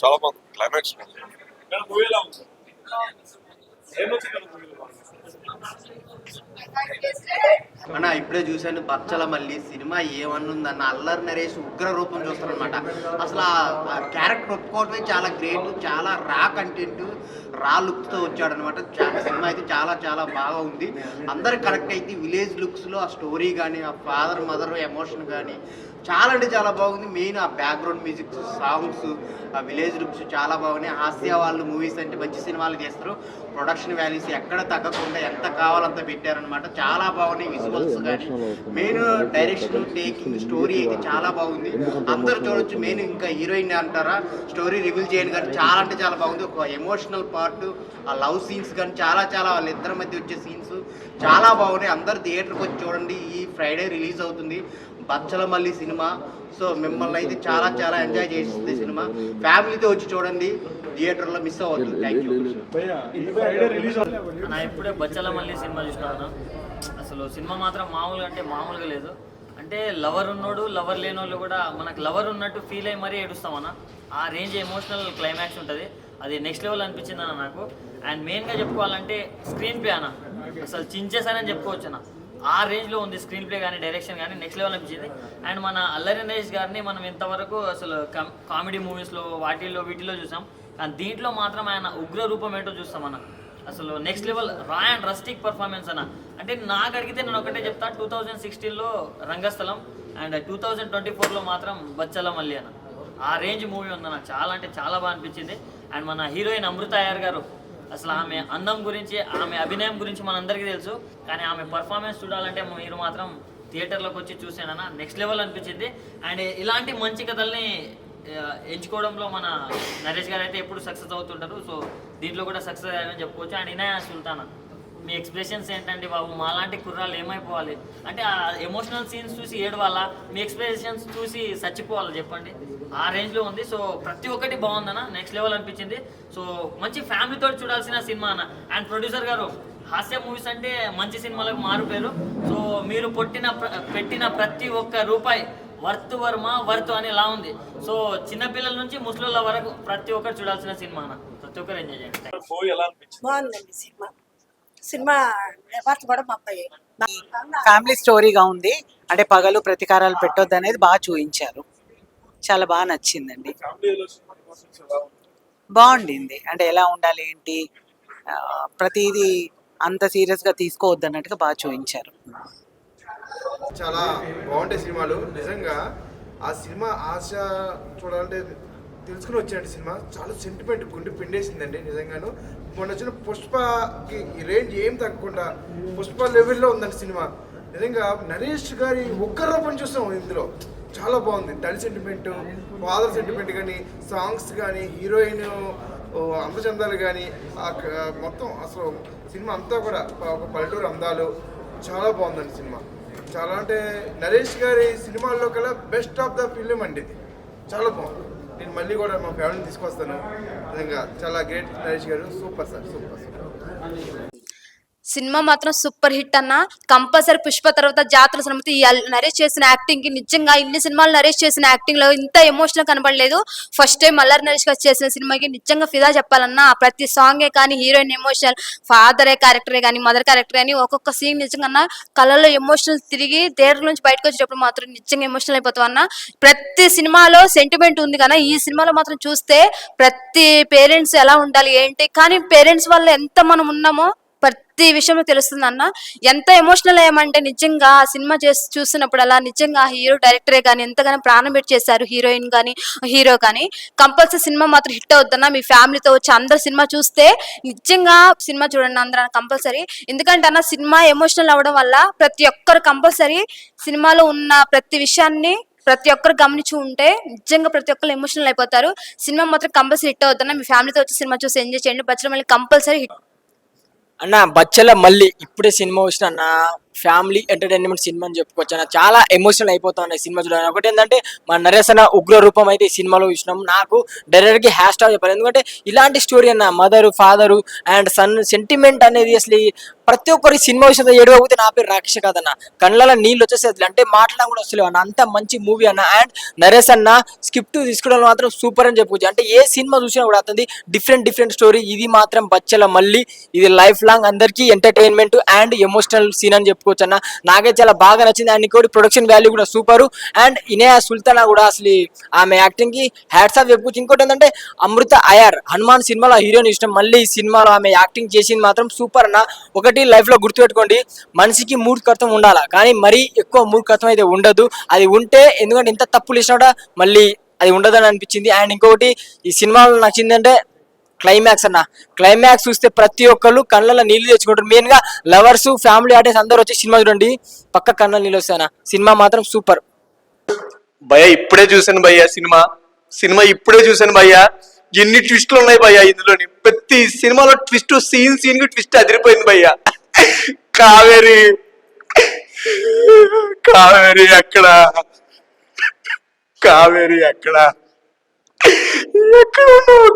చాలా బాగుంది. క్లైమాక్స్ ఏమొచ్చింది అన్న ఇప్పుడే చూశాను బచ్చల మళ్ళీ సినిమా ఏమన్నుందన్న అల్లరి నరేష్ ఉగ్ర రూపం చూస్తారనమాట అసలు ఆ క్యారెక్టర్ ఒప్పుకోవటమే చాలా గ్రేట్ చాలా రా కంటెంట్ రా లుక్తో వచ్చాడనమాట సినిమా అయితే చాలా చాలా బాగా ఉంది. అందరు కరెక్ట్ అయితే విలేజ్ లుక్స్లో ఆ స్టోరీ కానీ ఆ ఫాదర్ మదర్ ఎమోషన్ కానీ చాలా అంటే చాలా బాగుంది. మెయిన్ ఆ బ్యాక్గ్రౌండ్ మ్యూజిక్ సాంగ్స్ ఆ విలేజ్ లుక్స్ చాలా బాగున్నాయి. హాస్య వాళ్ళు మూవీస్ అంటే మంచి సినిమాలు చేస్తారు ప్రొడక్షన్ వాల్యూస్ ఎక్కడ తగ్గకుండా ఎంత కావాలంత పెట్టారనమాట చాలా బాగున్నాయి విజువల్స్ కానీ. మెయిన్ డైరెక్షన్ టేకింగ్ స్టోరీ అయితే చాలా బాగుంది. అందరూ చూడొచ్చు. మెయిన్ ఇంకా హీరోయిన్ అంటారా? స్టోరీ రివీల్ చేయను కానీ చాలా అంటే చాలా బాగుంది. ఒక ఎమోషనల్ పార్ట్ ఆ లవ్ సీన్స్ కానీ చాలా చాలా వాళ్ళిద్దరి మధ్య వచ్చే సీన్స్ చాలా బాగున్నాయి. అందరు థియేటర్కి వచ్చి చూడండి. ఈ ఫ్రైడే రిలీజ్ అవుతుంది. పచ్చలమల్లి సినిమా. సో మిమ్మల్ని అయితే చాలా చాలా ఎంజాయ్ చేసింది సినిమా. ఫ్యామిలీతో వచ్చి చూడండి. థియేటర్లో మిస్ అవ్వద్దు. థ్యాంక్ యూ నా ఇప్పుడే బచ్చల మళ్ళీ సినిమా చూసినాను అసలు సినిమా మాత్రం మామూలుగా అంటే మామూలుగా లేదు. అంటే లవర్ ఉన్నోడు లవర్ లేని వాళ్ళు కూడా మనకు లవర్ ఉన్నట్టు ఫీల్ అయ్యి మరీ ఏడుస్తామన్న ఆ రేంజ్ ఎమోషనల్ క్లైమాక్స్ ఉంటుంది. అది నెక్స్ట్ లెవెల్ అనిపించింది అన్న నాకు. అండ్ మెయిన్గా చెప్పుకోవాలంటే స్క్రీన్ ప్లే అన్న. అసలు చించేసానని చెప్పుకోవచ్చు అన్న. ఆ రేంజ్లో ఉంది స్క్రీన్ ప్లే కానీ డైరెక్షన్ కానీ నెక్స్ట్ లెవెల్ అనిపించింది. అండ్ మన అల్లరి నరేష్ గారిని మనం ఇంతవరకు అసలు కామెడీ మూవీస్లో వాటిల్లో వీటిలో చూసాం. కానీ దీంట్లో మాత్రం ఆయన ఉగ్ర రూపం ఏంటో చూస్తాం అన్న. అసలు నెక్స్ట్ లెవెల్ రా అండ్ రస్టిక్ పర్ఫార్మెన్స్ అన్న. అంటే నాకు అడిగితే నేను ఒకటే చెప్తా టూ థౌజండ్ సిక్స్టీన్లో Rangasthalam and two thousand twenty ఫోర్లో మాత్రం బచ్చల మల్లి అన్న. ఆ రేంజ్ మూవీ ఉందన్న. చాలా అంటే చాలా బాగా అనిపించింది. అండ్ మన హీరోయిన్ అమృత అయ్యర్ గారు అసలు ఆమె అందం గురించి ఆమె అభినయం గురించి మనందరికీ తెలుసు. కానీ ఆమె పర్ఫార్మెన్స్ చూడాలంటే మీరు మాత్రం థియేటర్లోకి వచ్చి చూసానన్న నెక్స్ట్ లెవెల్ అనిపించింది. అండ్ ఇలాంటి మంచి కథల్ని ఎంచుకోవడంలో మన నరేష్ గారు అయితే ఎప్పుడు సక్సెస్ అవుతుంటారు. సో దీంట్లో కూడా సక్సెస్ అయ్యారని చెప్పుకోవచ్చు. అండ్ ఇనాయా సుల్తానా. మీ ఎక్స్ప్రెషన్స్ ఏంటంటే బాబు? మాలాంటి కుర్రాలు ఏమైపోవాలి? అంటే ఆ ఎమోషనల్ సీన్స్ చూసి ఏడవాలా? మీ ఎక్స్ప్రెషన్స్ చూసి చచ్చిపోవాలి చెప్పండి? ఆ రేంజ్లో ఉంది. సో ప్రతి ఒక్కటి బాగుందన్న. నెక్స్ట్ లెవెల్ అనిపించింది. సో మంచి ఫ్యామిలీతో చూడాల్సిన సినిమా అన్న. అండ్ ప్రొడ్యూసర్ గారు హాస్య మూవీస్ అంటే మంచి సినిమాలకు మారుపేరు సో మీరు పొట్టిన పెట్టిన ప్రతి ఒక్క రూపాయి వర్త్ వర్మ వర్త్ అని ఇలా ఉంది. సో చిన్నపిల్లల నుంచి ముసలిళ్ళ వరకు ప్రతి ఒక్కరు చూడాల్సిన సినిమా అన్న. ప్రతి ఒక్కరు ఎంజాయ్ చేయండి. బాగుందండి సినిమా. సినిమా ఎవరు కూడా మా అబ్బాయి ఫ్యామిలీ స్టోరీగా ఉంది. అంటే పగలు ప్రతీకారాలు పెట్టొద్దు అనేది బాగా చూపించారు చాలా బాగా నచ్చిందండి. బాగుండింది. అంటే ఎలా ఉండాలి ఏంటి? ప్రతిదీ అంత సీరియస్గా తీసుకోవద్దు అన్నట్టుగా బాగా చూపించారు చాలా బాగుంటాయి సినిమాలు. నిజంగా ఆ సినిమా ఆశ చూడాలంటే తెలుసుకుని వచ్చినట్టు సినిమా. చాలా సెంటిమెంట్ గుండె పిండేసిందండి నిజంగాను. మొన్న వచ్చిన పుష్పకి ఈ రేంజ్ ఏం తగ్గకుండా పుష్ప లెవెల్లో ఉందండి సినిమా. నిజంగా నరేష్ గారి ఒక్క రూపం చూస్తాం ఇందులో. చాలా బాగుంది. తల్లి సెంటిమెంట్ ఫాదర్ సెంటిమెంట్ కానీ సాంగ్స్ కానీ హీరోయిన్ అందచందాలు కానీ ఆ మొత్తం అసలు సినిమా అంతా కూడా ఒక పల్లెటూరు అందాలు. చాలా బాగుందండి సినిమా. చాలా అంటే నరేష్ గారి సినిమాల్లో కల్లా బెస్ట్ ఆఫ్ ద ఫిలిం అండి ఇది. చాలా బాగుంది. నేను మళ్ళీ కూడా మా ఫ్యామిలీని తీసుకొస్తాను. నిజంగా చాలా great Naresh garu. Super sir super sir cinema మాత్రం సూపర్ హిట్ అన్న. కంపల్సరీ పుష్ప తర్వాత జాతర సినిమా ఈ నరేష్ చేసిన యాక్టింగ్కి నిజంగా ఇన్ని సినిమాలు నరేష్ చేసిన యాక్టింగ్లో ఇంత ఎమోషనల్ కనబడలేదు. ఫస్ట్ టైం మల్లర్ నరేష్ గారు చేసిన సినిమాకి నిజంగా ఫిదా చెప్పాలన్నా. ప్రతి సాంగే కానీ హీరోయిన్ ఎమోషనల్ ఫాదరే క్యారెక్టరే కానీ మదర్ క్యారెక్టర్ కానీ ఒక్కొక్క సీన్ నిజంగా కళ్ళలో ఎమోషనల్ తిరిగి థియేటర్ నుంచి బయటకు వచ్చేటప్పుడు మాత్రం నిజంగా ఎమోషనల్ అయిపోతాం అన్న. ప్రతి సినిమాలో సెంటిమెంట్ ఉంది కదా ఈ సినిమాలో మాత్రం చూస్తే ప్రతి పేరెంట్స్ ఎలా ఉండాలి ఏంటి? కానీ పేరెంట్స్ వల్ల ఎంత మనం ఉన్నామో ప్రతి విషయంలో తెలుస్తుంది అన్న ఎంత ఎమోషనల్ అయ్యామంటే నిజంగా ఆ సినిమా చేసి చూసినప్పుడు అలా నిజంగా ఆ హీరో డైరెక్టరే కానీ ఎంతగానో ప్రాణం పెట్టి చేశారు హీరోయిన్ కానీ హీరో కానీ కంపల్సరీ సినిమా మాత్రం హిట్ అవుద్దన్న మీ ఫ్యామిలీతో వచ్చి అందరు సినిమా చూస్తే నిజంగా సినిమా చూడండి అందరూ కంపల్సరీ. ఎందుకంటే అన్న సినిమా ఎమోషనల్ అవ్వడం వల్ల ప్రతి ఒక్కరు కంపల్సరీ సినిమాలో ఉన్న ప్రతి విషయాన్ని ప్రతి ఒక్కరు గమనించి ఉంటే నిజంగా ప్రతి ఒక్కరు ఎమోషనల్ అయిపోతారు. సినిమా మాత్రం కంపల్సరీ హిట్ అవుతుందన్న మీ ఫ్యామిలీతో వచ్చి సినిమా చూసి ఎంజాయ్ చేయండి. బచ్చల మళ్ళీ కంపల్సరీ హిట్ అన్న బచ్చల మళ్ళీ ఇప్పుడే సినిమా వచ్చిన అన్న. ఫ్యామిలీ ఎంటర్టైన్మెంట్ సినిమా అని చెప్పుకోవచ్చు. అన్న చాలా ఎమోషనల్ అయిపోతాను ఈ సినిమా చూడాలి. ఒకటి ఏంటంటే మన నరేష్ అన్న ఉగ్ర రూపం అయితే ఈ సినిమాలో చూసినాం. నాకు డైరెక్ట్ హ్యాష్ టాగ్ చెప్పాలి. ఎందుకంటే ఇలాంటి స్టోరీ అన్న mother father and son sentiment అనేది అసలు ఈ ప్రతి ఒక్కరి సినిమా విషయంలో ఏడవకపోతే నా పేరు రాకేష్ కాదన్న. కళ్ళలో నీళ్ళు వచ్చేసేది అంటే మాట్లాడడం కూడా వస్తలేవు అన్న అంత మంచి మూవీ అన్న. అండ్ నరేష్ అన్న స్క్రిప్ట్ తీసుకోవడం మాత్రం సూపర్ అని చెప్పుకోవచ్చు. అంటే ఏ సినిమా చూసినా కూడా అతని డిఫరెంట్ డిఫరెంట్ స్టోరీ ఇది మాత్రం బచ్చల మళ్ళీ ఇది లైఫ్ లాంగ్ అందరికీ ఎంటర్టైన్మెంట్ అండ్ ఎమోషనల్ సీన్ అని చెప్పుకోవచ్చు. అన్న. నాకైతే చాలా బాగా నచ్చింది. అండ్ ఇంకోటి ప్రొడక్షన్ వాల్యూ కూడా సూపర్ అండ్ ఇనే సుల్తానా కూడా అసలు ఆమె యాక్టింగ్కి హ్యాట్స్ ఆఫ్ చెప్పుకోవచ్చు ఇంకోటి ఏంటంటే అమృత అయార్ హనుమాన్ సినిమాలో హీరోయిన్ ఇష్టం. మళ్ళీ ఈ సినిమాలో ఆమె యాక్టింగ్ చేసింది మాత్రం సూపర్ అన్న. ఒకటి లైఫ్లో గుర్తుపెట్టుకోండి. మనిషికి మూర్ఖత్వం ఉండాలా? కానీ మరీ ఎక్కువ మూర్ఖత్వం అయితే ఉండదు. అది ఉంటే ఎందుకంటే ఎంత తప్పులు ఇచ్చినా కూడా మళ్ళీ అది ఉండదని అనిపించింది. అండ్ ఇంకొకటి ఈ సినిమాలో నచ్చిందంటే క్లైమాక్స్ అన్న. క్లైమాక్స్ చూస్తే ప్రతి ఒక్కళ్ళు కళ్ళలో నీళ్ళు తెచ్చుకుంటారు. మెయిన్గా లవర్స్ ఫ్యామిలీ ఆర్టిస్ట్ అందరూ వచ్చి సినిమా చూడండి. పక్క కళ్ళ నీళ్ళు వస్తాయన్న. సినిమా మాత్రం సూపర్. భయ ఇప్పుడే చూశాను భయ్య సినిమా. సినిమా ఇప్పుడే చూశాను భయ్య. ఎన్ని ట్విస్టులు ఉన్నాయి భయ్య ఇందులోని? ప్రతి సినిమాలో ట్విస్ట్ సీన్ సీన్కి ట్విస్ట్ అదిరిపోయింది భయ్య. కావేరి. కావేరి అక్కడ. కావేరి అక్కడ. ఎక్కడ ఉన్నావు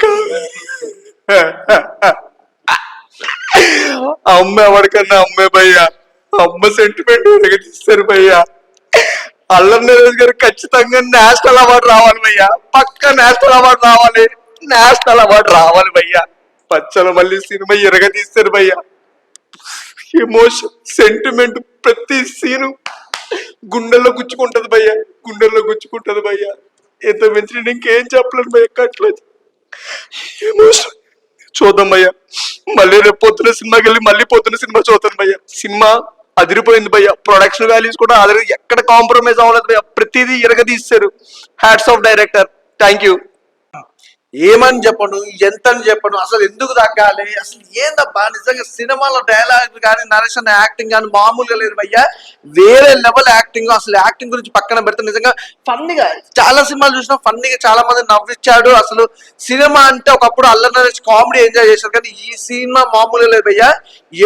అమ్మ ఎవరికన్నా అమ్మే భయ్యా? అమ్మ సెంటిమెంట్ తీస్తారు భయ్యా. అల్లం నరేష్ గారు ఖచ్చితంగా నేషనల్ అవార్డు రావాలి భయ్యా. పక్క నేషనల్ అవార్డు రావాలి. నేషనల్ అవార్డు రావాలి భయ్యా. పచ్చల మళ్ళీ సినిమా ఎరగ తీస్తారు భయ్యా. ఎమోషన్ సెంటిమెంట్ ప్రతి సీను గుండెల్లో గుచ్చుకుంటది భయ్యా. గుండెల్లో గుచ్చుకుంటది భయ్యా. ఇంత మించి నేను ఇంకేం చెప్పలేను భయ్యా కట్టలేదు ఎమోషన్ చూద్దాం భయ్యా. మళ్ళీ రేపు పొద్దున సినిమాకి వెళ్ళి మళ్ళీ పొద్దున సినిమా చూద్దాం భయ్యా. సినిమా అదిరిపోయింది భయ్యా. ప్రొడక్షన్ వాల్యూస్ కూడా అదిరి ఎక్కడ కాంప్రమైజ్ అవ్వలేదు భయ్యా. ప్రతిదీ ఇరగ తీస్తారు hats off director thank you ఏమని చెప్పను? ఎంత అని చెప్పను? అసలు ఎందుకు తగ్గాలి? అసలు ఏందబ్బా? నిజంగా సినిమాలో డైలాగ్ కానీ నరేషన్ యాక్టింగ్ కానీ మామూలుగా లేదు భయ్యా. వేరే లెవెల్ యాక్టింగ్ అసలు యాక్టింగ్ గురించి పక్కన పెడితే నిజంగా ఫన్నీగా చాలా సినిమాలు చూసినా ఫన్నీగా చాలా మంది నవ్విచ్చాడు. అసలు సినిమా అంటే ఒకప్పుడు అల్లరి నరేష్ కామెడీ ఎంజాయ్ చేశారు. కానీ ఈ సినిమా మామూలుగా లేదు అయ్యా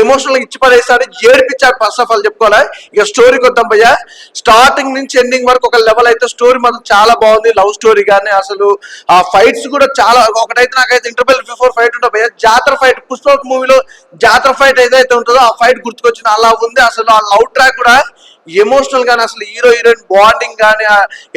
ఎమోషనల్ ఇచ్చి పడేసాడు ఏడిపించాడు ఫస్ట్ ఆఫ్ ఆల్ చెప్పుకోవాలి. ఇక స్టోరీకి వద్దాం భయ్యా. స్టార్టింగ్ నుంచి ఎండింగ్ వరకు ఒక లెవెల్ అయితే స్టోరీ మాత్రం చాలా బాగుంది. లవ్ స్టోరీ కానీ అసలు ఆ ఫైట్స్ కూడా చాలా ఒకటైతే నాకైతే ఇంటర్వెల్ బిఫోర్ ఫైట్ ఉంటుంది భయ్య. జాతర ఫైట్ పుష్ప మూవీలో జాతర ఫైట్ ఏదైతే ఉంటుందో ఆ ఫైట్ గుర్తుకొచ్చిన అలా ఉంది. అసలు ఆ లవ్ ట్రాక్ కూడా ఎమోషనల్ కానీ అసలు హీరో హీరోయిన్ బాండింగ్ కానీ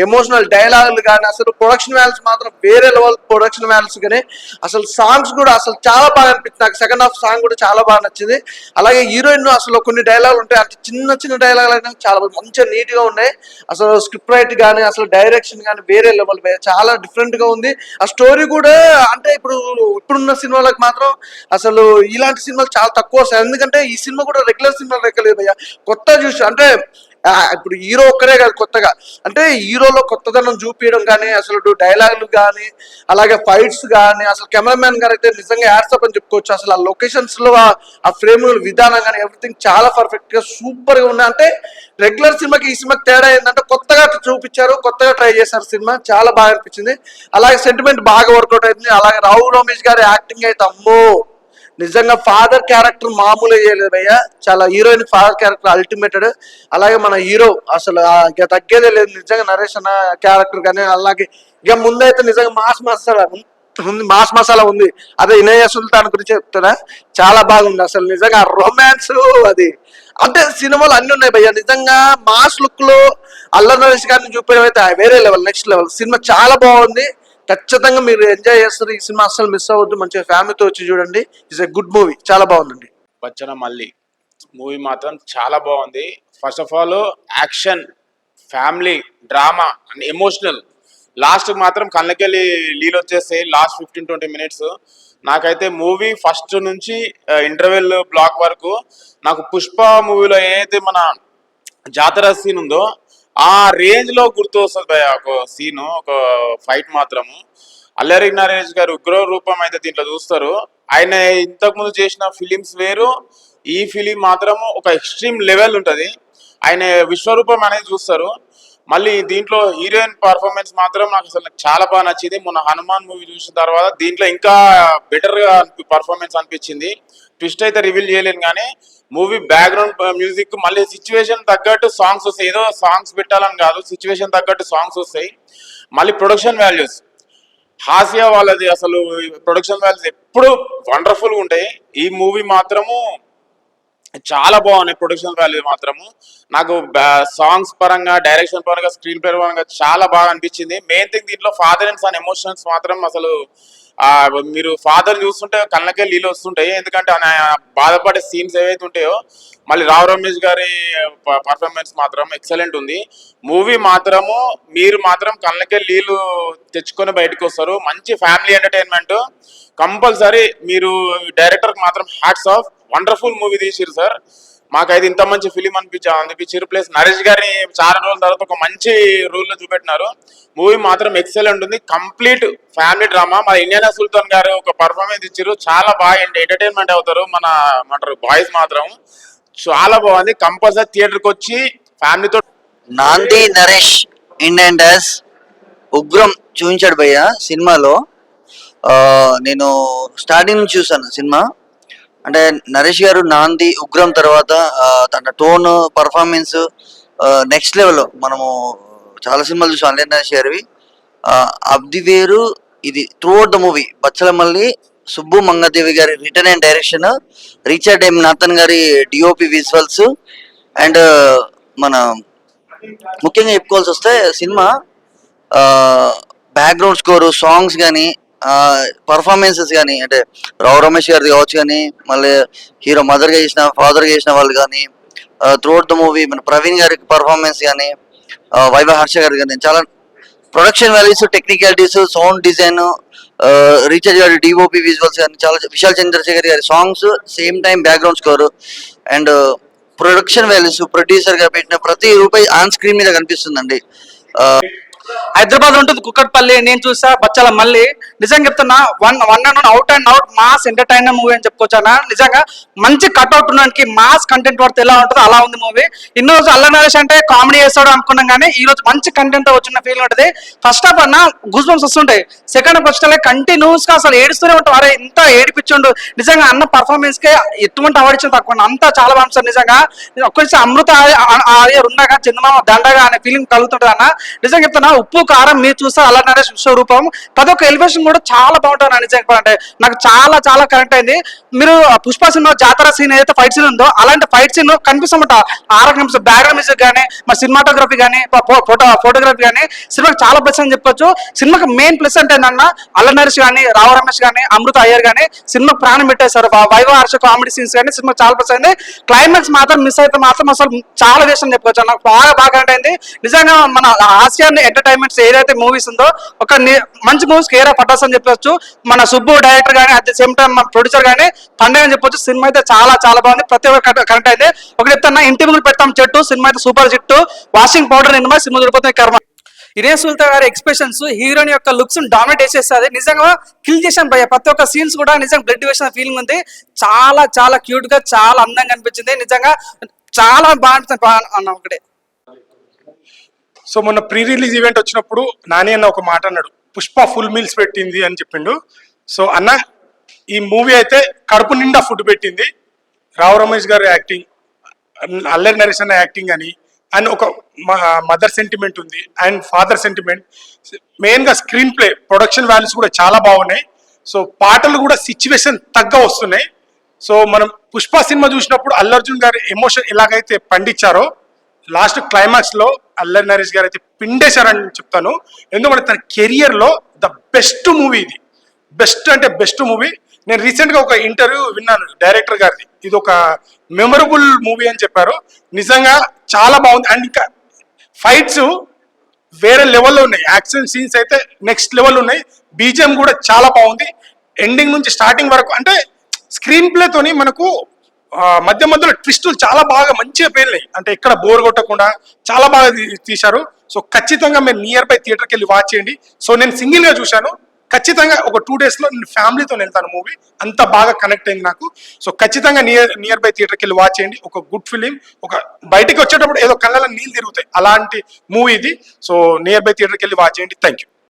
ఎమోషనల్ డైలాగులు కానీ అసలు ప్రొడక్షన్ వాల్యూస్ మాత్రం వేరే లెవెల్ ప్రొడక్షన్ వాల్యూస్ కానీ అసలు సాంగ్స్ కూడా అసలు చాలా బాగా అనిపించింది నాకు సెకండ్ హాఫ్ సాంగ్ కూడా చాలా బాగా నచ్చింది. అలాగే హీరోయిన్ అసలు కొన్ని డైలాగులు ఉంటాయి. అంటే చిన్న చిన్న డైలాగులు అయినా చాలా మంచిగా నీట్గా ఉన్నాయి. అసలు స్క్రిప్ట్ రైట్ కానీ అసలు డైరెక్షన్ కానీ వేరే లెవెల్ చాలా డిఫరెంట్గా ఉంది. ఆ స్టోరీ కూడా అంటే ఇప్పుడు ఇప్పుడున్న సినిమాలకు మాత్రం అసలు ఇలాంటి సినిమాలు చాలా తక్కువ వస్తాయి. ఎందుకంటే ఈ సినిమా కూడా రెగ్యులర్ సినిమాలు రెక్కలేదు భయ్య. కొత్త చూసి అంటే ఇప్పుడు హీరో ఒక్కరే కాదు కొత్తగా. అంటే హీరోలో కొత్తదనం చూపించడం కానీ అసలు డైలాగులు కానీ అలాగే ఫైట్స్ కానీ అసలు కెమెరామ్యాన్ గారు అయితే నిజంగా యాడ్సప్ అని చెప్పుకోవచ్చు. అసలు ఆ లొకేషన్స్లో ఆ- ఫ్రేమ్ విధానం కానీ ఎవ్రీథింగ్ చాలా పర్ఫెక్ట్గా సూపర్గా ఉన్నాయి. అంటే రెగ్యులర్ సినిమాకి ఈ సినిమాకి తేడా ఏంటంటే కొత్తగా చూపించారు కొత్తగా ట్రై చేశారు సినిమా. చాలా బాగా అనిపించింది. అలాగే సెంటిమెంట్ బాగా వర్కౌట్ అయింది. అలాగే రావు రమేష్ గారి యాక్టింగ్ అయితే అమ్మో! నిజంగా ఫాదర్ క్యారెక్టర్ మామూలు చేయలేదు భయ్య. చాలా హీరోయిన్ ఫాదర్ క్యారెక్టర్ అల్టిమేటెడ్ అలాగే మన హీరో అసలు ఇక తగ్గేదే లేదు. నిజంగా నరేష్ అన్న క్యారెక్టర్ కానీ అలాగే ఇక ముందైతే నిజంగా మాస్ మసాలా ఉంది మాస్ మసాలా ఉంది. అదే ఇనయ సుల్తాన్ గురించి చెప్తారా? చాలా బాగుంది అసలు నిజంగా రొమాన్స్ అది. అంటే సినిమాలు అన్ని ఉన్నాయి భయ్య. నిజంగా మాస్ లుక్లో అల్ల నరేష్ గారిని చూపించడం అయితే వేరే లెవెల్ నెక్స్ట్ లెవెల్ సినిమా చాలా బాగుంది. ఖచ్చితంగా మీరు ఎంజాయ్ చేస్తారు. ఈ సినిమా అస్సలు మిస్ అవ్వద్దు. మంచిగా ఫ్యామిలీతో వచ్చి చూడండి. ఇట్స్ ఎ గుడ్ మూవీ చాలా బాగుందండి. వచ్చిన మళ్ళీ మూవీ మాత్రం చాలా బాగుంది. First half all action family drama and emotional last మాత్రం కళ్ళకెళ్ళి లీల్ వచ్చేస్తాయి. లాస్ట్ ఫిఫ్టీన్ ట్వంటీ మినిట్స్ నాకైతే మూవీ ఫస్ట్ నుంచి ఇంటర్వెల్ బ్లాక్ వరకు నాకు పుష్ప మూవీలో ఏదైతే మన జాతర సీన్ ఉందో ఆ రేంజ్లో గుర్తు వస్తుంది భయ ఒక సీన్ ఒక ఫైట్ మాత్రము. అల్లరి నరేష్ గారు ఉగ్ర రూపం అయితే దీంట్లో చూస్తారు. ఆయన ఇంతకు ముందు చేసిన ఫిలిమ్స్ వేరు. ఈ ఫిలిం మాత్రము ఒక ఎక్స్ట్రీమ్ లెవెల్ ఉంటుంది. ఆయన విశ్వరూపం అనేది చూస్తారు. మళ్ళీ దీంట్లో హీరోయిన్ పర్ఫార్మెన్స్ మాత్రం నాకు అసలు నాకు చాలా బాగా నచ్చింది. మొన్న హనుమాన్ మూవీ చూసిన తర్వాత దీంట్లో ఇంకా బెటర్గా పర్ఫార్మెన్స్ అనిపించింది. ట్విస్ట్ అయితే రివీల్ చేయలేను కానీ మూవీ బ్యాక్గ్రౌండ్ మ్యూజిక్ మళ్ళీ సిచ్యువేషన్ తగ్గట్టు సాంగ్స్ వస్తాయి. ఏదో సాంగ్స్ పెట్టాలని కాదు సిచ్యువేషన్ తగ్గట్టు సాంగ్స్ వస్తాయి. మళ్ళీ ప్రొడక్షన్ వాల్యూస్. హాస్య వాళ్ళది అసలు ప్రొడక్షన్ వాల్యూస్ ఎప్పుడు వండర్ఫుల్గా ఉంటాయి. ఈ మూవీ మాత్రము చాలా బాగున్నాయి ప్రొడక్షన్ వాల్యూ మాత్రము. నాకు సాంగ్స్ పరంగా డైరెక్షన్ పరంగా స్క్రీన్ ప్లే పరంగా చాలా బాగా అనిపించింది. మెయిన్ థింగ్ దీంట్లో ఫాదర్ అండ్ సన్ ఎమోషన్స్ మాత్రం అసలు ఆ, మీరు ఫాదర్ చూస్తుంటే కళ్ళకే నీళ్ళు వస్తుంటాయి. ఎందుకంటే ఆయన బాధపడే సీన్స్ ఏవైతే ఉంటాయో మళ్ళీ రావు రమేష్ గారి పర్ఫార్మెన్స్ మాత్రం ఎక్సలెంట్ ఉంది. మూవీ మాత్రము మీరు మాత్రం కళ్ళకే నీళ్ళు తెచ్చుకొని బయటకు వస్తారు. మంచి ఫ్యామిలీ ఎంటర్టైన్మెంట్ కంపల్సరీ మీరు డైరెక్టర్కి మాత్రం హ్యాట్స్ ఆఫ్ వండర్ఫుల్ మూవీ తీసిరు సార్ మాకైతే ఇంత మంచి ఫిలిం అనిపించా అనిపించారు ప్లస్ నరేష్ గారిని చాలా రోజుల తర్వాత ఒక మంచి రూల్లో చూపెట్టినారు. మూవీ మాత్రం ఎక్సలెంట్ ఉంది. కంప్లీట్ ఫ్యామిలీ డ్రామా మన ఇండియన్ సుల్తాన్ గారు ఒక పర్ఫార్మెన్స్ ఇచ్చారు చాలా బాగా ఎంటర్టైన్మెంట్ అవుతారు. మన అంటారు బాయ్స్ మాత్రం. చాలా బాగుంది. కంపల్సరీ థియేటర్కి వచ్చి ఫ్యామిలీతో నాంది నరేష్ ఇండియన్ డాన్స్ ఉగ్రం చూపించాడు భయ్య సినిమాలో. నేను స్టార్టింగ్ నుంచి చూసాను సినిమా. అంటే నరేష్ గారు నాంది ఉగ్రం తర్వాత తన టోన్ పర్ఫార్మెన్స్ నెక్స్ట్ లెవెల్ మనము చాలా సినిమాలు చూసాం అల్లెన్ నరేష్ గారివి. అబ్ది వేరు ఇది through out the movie Bachhalamalli Subbu Mangadevi garu written and direction Richard M Nathan garu DOP visuals and మన ముఖ్యంగా చెప్పుకోవాల్సి వస్తే సినిమా బ్యాక్గ్రౌండ్ స్కోరు సాంగ్స్ కానీ పర్ఫార్మెన్సెస్ కానీ అంటే రావు రమేష్ గారిది కావచ్చు కానీ మళ్ళీ హీరో మదర్గా చేసిన ఫాదర్గా చేసిన వాళ్ళు కానీ త్రూఅవుట్ ద మూవీ మన ప్రవీణ్ గారి పర్ఫార్మెన్స్ కానీ వైభవ్ హర్ష గారి కానీ చాలా production values technicalities sound design Richard garu DOP visuals కానీ చాలా Vishal Chandrashekhar garu songs same time background score and production values ప్రొడ్యూసర్గా పెట్టిన ప్రతి రూపాయి ఆన్ స్క్రీన్ మీద కనిపిస్తుందండి. హైదరాబాద్ ఉంటుంది కుక్కట్పల్లి నేను చూసా బచ్చాల మళ్ళీ నిజంగా చెప్తున్నా one one and one out and out mass entertainer movie అని చెప్పుకోవచ్చు అన్న? నిజంగా మంచి కట్అవుట్ ఉండడానికి మాస్ కంటెంట్ పడితే ఎలా ఉంటుందో అలా ఉంది మూవీ. ఇన్ని రోజు అల్ల నరేష్ అంటే కామెడీ చేస్తాడు అనుకున్నాం కానీ ఈ రోజు మంచి కంటెంట్ వచ్చిన ఫీల్ ఉంటుంది. ఫస్ట్ ఆఫ్ అన్న గుజ్ బంప్స్ వస్తుంటాయి సెకండ్ హాఫ్ కంటిన్యూస్గా అసలు ఏడుస్తూనే ఉంటాం. అరే ఇంత ఏడిపించుండు. నిజంగా అన్న పర్ఫార్మెన్స్ కే ఎటువంటి అవార్డు ఇచ్చిన తక్కువ. అంతా చాలా బాగుంది సార్ నిజంగా. ఒక్కసారి అమృత ఆర్య ఉన్నాగా చందమామ దండగా అనే ఫీలింగ్ కలుగుతుంటుంది అన్న. నిజంగా చెప్తున్నా ఉప్పు కారం మీరు చూస్తే అలా నరేష్ విశ్వరూపం ప్రతి ఒక్క ఎలివేషన్ కూడా చాలా బాగుంటుంది అని చెప్పాలంటే నాకు చాలా చాలా కనెక్ట్ అయింది. మీరు పుష్ప సినిమా జాతర సీన్ ఏదైతే ఫైట్ సీన్ ఉందో అలాంటి ఫైట్ సీన్ కనిపిస్తామంట ఆరోగ్యం బ్యాక్గ్రౌండ్ మ్యూజిక్ కానీ మా సినిమాటోగ్రఫీ కానీ ఫోటో ఫోటోగ్రఫీ కానీ సినిమాకి చాలా ప్లస్ అని చెప్పొచ్చు. సినిమాకి మెయిన్ ప్లస్ అంటే ఏంటన్నా అల్ల నరేష్ కానీ రావు రమేష్ కానీ అమృత అయ్యర్ కానీ సినిమా ప్రాణం పెట్టేశారు. వా- వైభవ హర్ష కామెడీ సీన్స్ కానీ సినిమా చాలా ప్లస్ అయింది. క్లైమాక్స్ మాత్రం మిస్ అయితే మాత్రం అసలు చాలా వేస్ట్ చెప్పొచ్చు. నాకు బాగా బాగా అంటే అయింది. నిజంగా మన హాస్యాన్ని ఎంటర్టైన్ ఎంటర్టైన్మెంట్స్ ఏదైతే మూవీస్ ఉందో ఒక మంచి మూవీస్ కేరా పటాస్ అని చెప్పొచ్చు. మన సుబ్బు డైరెక్టర్ కానీ అట్ ద సేమ్ టైం మన ప్రొడ్యూసర్ కానీ పండగ అని చెప్పొచ్చు. సినిమా అయితే చాలా చాలా బాగుంది. ప్రతి ఒక్క కనెక్ట్ అయింది ఒక చెప్తున్నా ఇంటి ముందు పెడతాం చెట్టు సినిమా అయితే సూపర్ జిట్టు వాషింగ్ పౌడర్ నిన్న సినిమా దొరికిపోతుంది కర్మ ఇరే సుల్తా గారి ఎక్స్ప్రెషన్స్ హీరోయిన్ యొక్క లుక్స్ డామినేట్ చేసేస్తుంది. నిజంగా కిల్ చేశాను భయ ప్రతి ఒక్క సీన్స్ కూడా నిజంగా బ్లడ్ వేసిన ఫీలింగ్ ఉంది. చాలా చాలా క్యూట్గా చాలా అందంగా అనిపించింది. నిజంగా చాలా బాగా అనిపిస్తుంది. అన్న ఒకటే. సో మొన్న ప్రీ రిలీజ్ ఈవెంట్ వచ్చినప్పుడు నాని అన్న ఒక మాట అన్నాడు పుష్ప ఫుల్ మీల్స్ పెట్టింది అని చెప్పిండు. సో అన్న ఈ మూవీ అయితే కడుపు నిండా ఫుడ్ పెట్టింది. రావు రమేష్ గారి యాక్టింగ్ అల్లరి నరేష్ అన్న యాక్టింగ్ అని అండ్ ఒక మదర్ సెంటిమెంట్ ఉంది అండ్ ఫాదర్ సెంటిమెంట్ మెయిన్గా స్క్రీన్ ప్లే ప్రొడక్షన్ వాల్యూస్ కూడా చాలా బాగున్నాయి. సో పాటలు కూడా సిచ్యువేషన్ తగ్గ వస్తున్నాయి. సో మనం పుష్ప సినిమా చూసినప్పుడు అల్లర్జున్ గారి ఎమోషన్ ఎలాగైతే పండించారో లాస్ట్ క్లైమాక్స్లో అల్లరి నరేష్ గారు అయితే పిండేశారని చెప్తాను. ఎందుకంటే తన కెరియర్లో ద బెస్ట్ మూవీ ఇది. బెస్ట్ అంటే బెస్ట్ మూవీ నేను రీసెంట్గా ఒక ఇంటర్వ్యూ విన్నాను డైరెక్టర్ గారిది. ఇది ఒక మెమరబుల్ మూవీ అని చెప్పారు. నిజంగా చాలా బాగుంది. అండ్ ఇంకా ఫైట్స్ వేరే లెవెల్లో ఉన్నాయి. యాక్షన్ సీన్స్ అయితే నెక్స్ట్ లెవెల్ ఉన్నాయి. బీజిఎం కూడా చాలా బాగుంది. ఎండింగ్ నుంచి స్టార్టింగ్ వరకు అంటే స్క్రీన్ ప్లే తోని మనకు మధ్య మధ్యలో ట్విస్టులు చాలా బాగా మంచిగా పేలినాయి. అంటే ఎక్కడ బోర్ కొట్టకుండా చాలా బాగా తీ- తీశారు. సో ఖచ్చితంగా మీరు నియర్ బై థియేటర్కి వెళ్ళి వాచ్ చేయండి. సో నేను సింగిల్గా చూశాను. ఖచ్చితంగా ఒక టూ డేస్లో నేను ఫ్యామిలీతో వెళ్తాను మూవీ అంత బాగా కనెక్ట్ అయింది నాకు. సో ఖచ్చితంగా నియర్ నియర్ బై థియేటర్కి వెళ్ళి వాచ్ చేయండి. ఒక గుడ్ ఫిలిం ఒక బయటికి వచ్చేటప్పుడు ఏదో కళ్ళలో నీళ్ళు తిరుగుతాయి. అలాంటి మూవీ ఇది. సో నియర్ బై థియేటర్కి వెళ్ళి వాచ్ చేయండి. Thank you